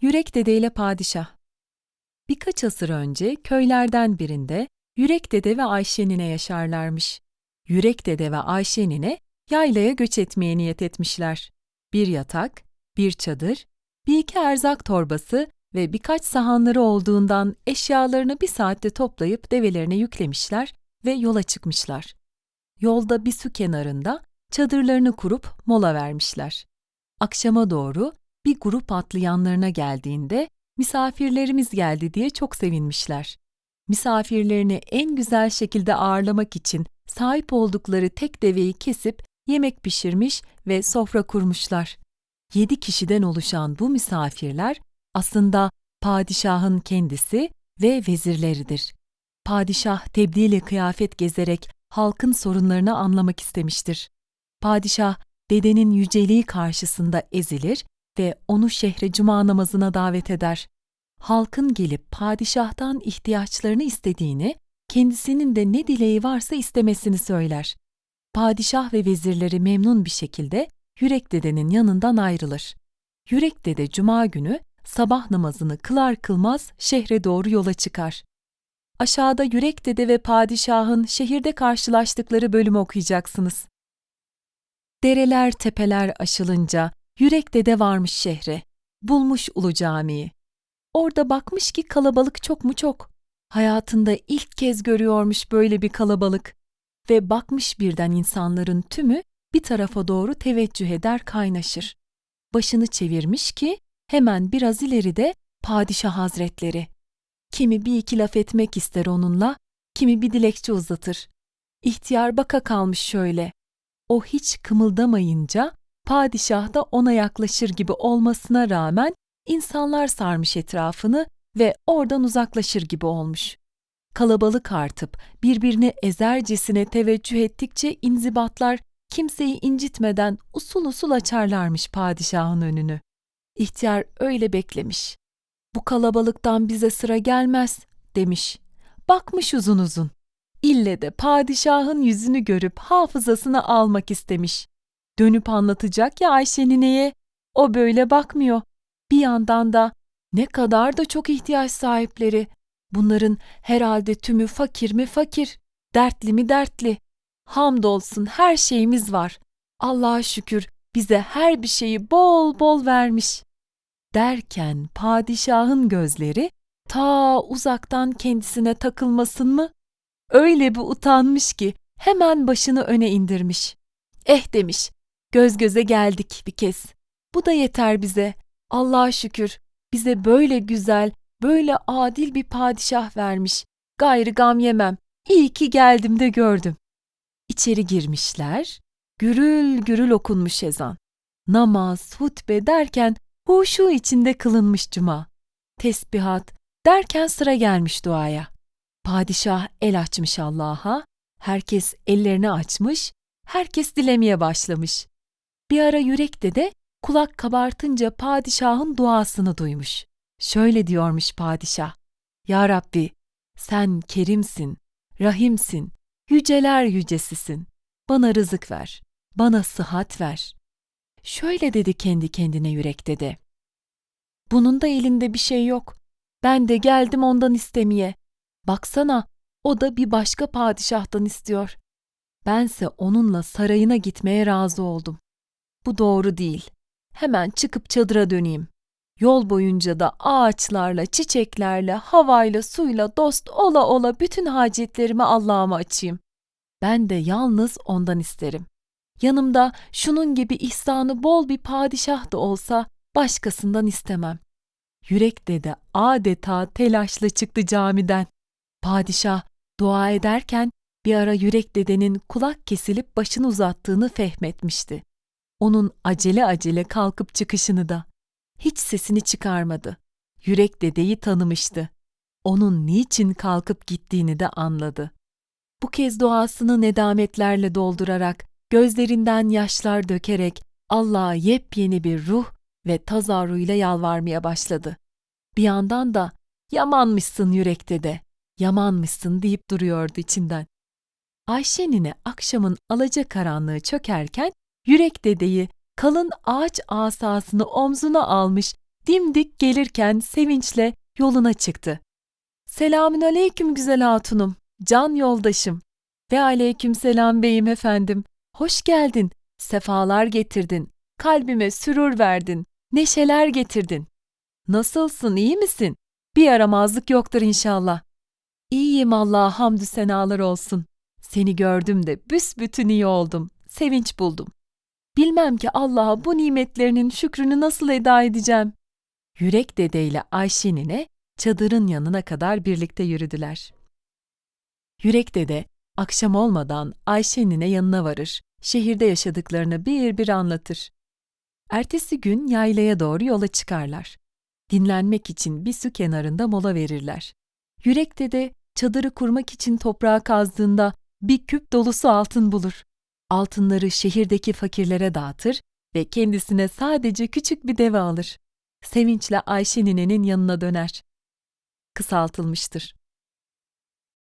Yürek Dede ile Padişah Birkaç asır önce köylerden birinde Yürek Dede ve Ayşe nine yaşarlarmış. Yürek Dede ve Ayşe nine yaylaya göç etmeye niyet etmişler. Bir yatak, bir çadır, bir iki erzak torbası ve birkaç sahanları olduğundan eşyalarını bir saatte toplayıp develerine yüklemişler ve yola çıkmışlar. Yolda bir su kenarında çadırlarını kurup mola vermişler. Akşama doğru bir grup atlı yanlarına geldiğinde misafirlerimiz geldi diye çok sevinmişler. Misafirlerini en güzel şekilde ağırlamak için sahip oldukları tek deveyi kesip yemek pişirmiş ve sofra kurmuşlar. Yedi kişiden oluşan bu misafirler aslında padişahın kendisi ve vezirleridir. Padişah tebdili kıyafet gezerek halkın sorunlarını anlamak istemiştir. Padişah dedenin yüceliği karşısında ezilir ve onu şehre cuma namazına davet eder. Halkın gelip padişahtan ihtiyaçlarını istediğini, kendisinin de ne dileği varsa istemesini söyler. Padişah ve vezirleri memnun bir şekilde Yürek dedenin yanından ayrılır. Yürek dede cuma günü sabah namazını kılar kılmaz şehre doğru yola çıkar. Aşağıda Yürek dede ve padişahın şehirde karşılaştıkları bölümü okuyacaksınız. Dereler tepeler aşılınca Yürek dede varmış şehre. Bulmuş Ulu Cami'yi. Orada bakmış ki kalabalık çok mu çok. Hayatında ilk kez görüyormuş böyle bir kalabalık. Ve bakmış birden insanların tümü bir tarafa doğru teveccüh eder kaynaşır. Başını çevirmiş ki hemen biraz ileride padişah hazretleri. Kimi bir iki laf etmek ister onunla, kimi bir dilekçe uzatır. İhtiyar baka kalmış şöyle. O hiç kımıldamayınca padişah da ona yaklaşır gibi olmasına rağmen insanlar sarmış etrafını ve oradan uzaklaşır gibi olmuş. Kalabalık artıp birbirini ezercesine teveccüh ettikçe inzibatlar kimseyi incitmeden usul usul açarlarmış padişahın önünü. İhtiyar öyle beklemiş. Bu kalabalıktan bize sıra gelmez demiş. Bakmış uzun uzun. İlle de padişahın yüzünü görüp hafızasını almak istemiş. Dönüp anlatacak ya Ayşe nineye. O böyle bakmıyor. Bir yandan da ne kadar da çok ihtiyaç sahipleri. Bunların herhalde tümü fakir mi fakir, dertli mi dertli. Hamdolsun her şeyimiz var. Allah'a şükür bize her bir şeyi bol bol vermiş. Derken padişahın gözleri ta uzaktan kendisine takılmasın mı? Öyle bir utanmış ki hemen başını öne indirmiş. Eh demiş, göz göze geldik bir kez. Bu da yeter bize. Allah'a şükür bize böyle güzel, böyle adil bir padişah vermiş. Gayrı gam yemem. İyi ki geldim de gördüm. İçeri girmişler, gürül gürül okunmuş ezan. Namaz, hutbe derken huşu içinde kılınmış cuma. Tesbihat derken sıra gelmiş duaya. Padişah el açmış Allah'a, herkes ellerini açmış, herkes dilemeye başlamış. Bir ara yürekte de kulak kabartınca padişahın duasını duymuş. Şöyle diyormuş padişah, Ya Rabbi, sen kerimsin, rahimsin, yüceler yücesisin. Bana rızık ver, bana sıhhat ver. Şöyle dedi kendi kendine yürekte de. Bunun da elinde bir şey yok. Ben de geldim ondan istemeye. Baksana, o da bir başka padişahtan istiyor. Bense onunla sarayına gitmeye razı oldum. Bu doğru değil. Hemen çıkıp çadıra döneyim. Yol boyunca da ağaçlarla, çiçeklerle, havayla, suyla dost ola ola bütün hacetlerimi Allah'ıma açayım. Ben de yalnız ondan isterim. Yanımda şunun gibi ihsanı bol bir padişah da olsa başkasından istemem. Yürek dede adeta telaşlı çıktı camiden. Padişah dua ederken bir ara yürek dedenin kulak kesilip başını uzattığını fehmetmişti. Onun acele acele kalkıp çıkışını da. Hiç sesini çıkarmadı. Yürek dedeyi tanımıştı. Onun niçin kalkıp gittiğini de anladı. Bu kez duasını nedametlerle doldurarak, gözlerinden yaşlar dökerek Allah'a yepyeni bir ruh ve tazarruyla yalvarmaya başladı. Bir yandan da yamanmışsın yürekte de, yamanmışsın deyip duruyordu içinden. Ayşe nine akşamın alaca karanlığı çökerken yürek dedeyi kalın ağaç asasını omzuna almış dimdik gelirken sevinçle yoluna çıktı. Selamün aleyküm güzel hatunum, can yoldaşım. Ve aleyküm selam beyim efendim. Hoş geldin, sefalar getirdin, kalbime sürur verdin, neşeler getirdin. Nasılsın, iyi misin? Bir yaramazlık yoktur inşallah. İyiyim Allah'a hamdü senalar olsun. Seni gördüm de büsbütün iyi oldum, sevinç buldum. Bilmem ki Allah'a bu nimetlerinin şükrünü nasıl eda edeceğim. Yürek Dede ile Ayşe nine çadırın yanına kadar birlikte yürüdüler. Yürek Dede akşam olmadan Ayşe nine yanına varır, şehirde yaşadıklarını bir bir anlatır. Ertesi gün yaylaya doğru yola çıkarlar. Dinlenmek için bir su kenarında mola verirler. Yürek Dede çadırı kurmak için toprağa kazdığında bir küp dolusu altın bulur. Altınları şehirdeki fakirlere dağıtır ve kendisine sadece küçük bir deve alır. Sevinçle Ayşe ninenin yanına döner. Kısaltılmıştır.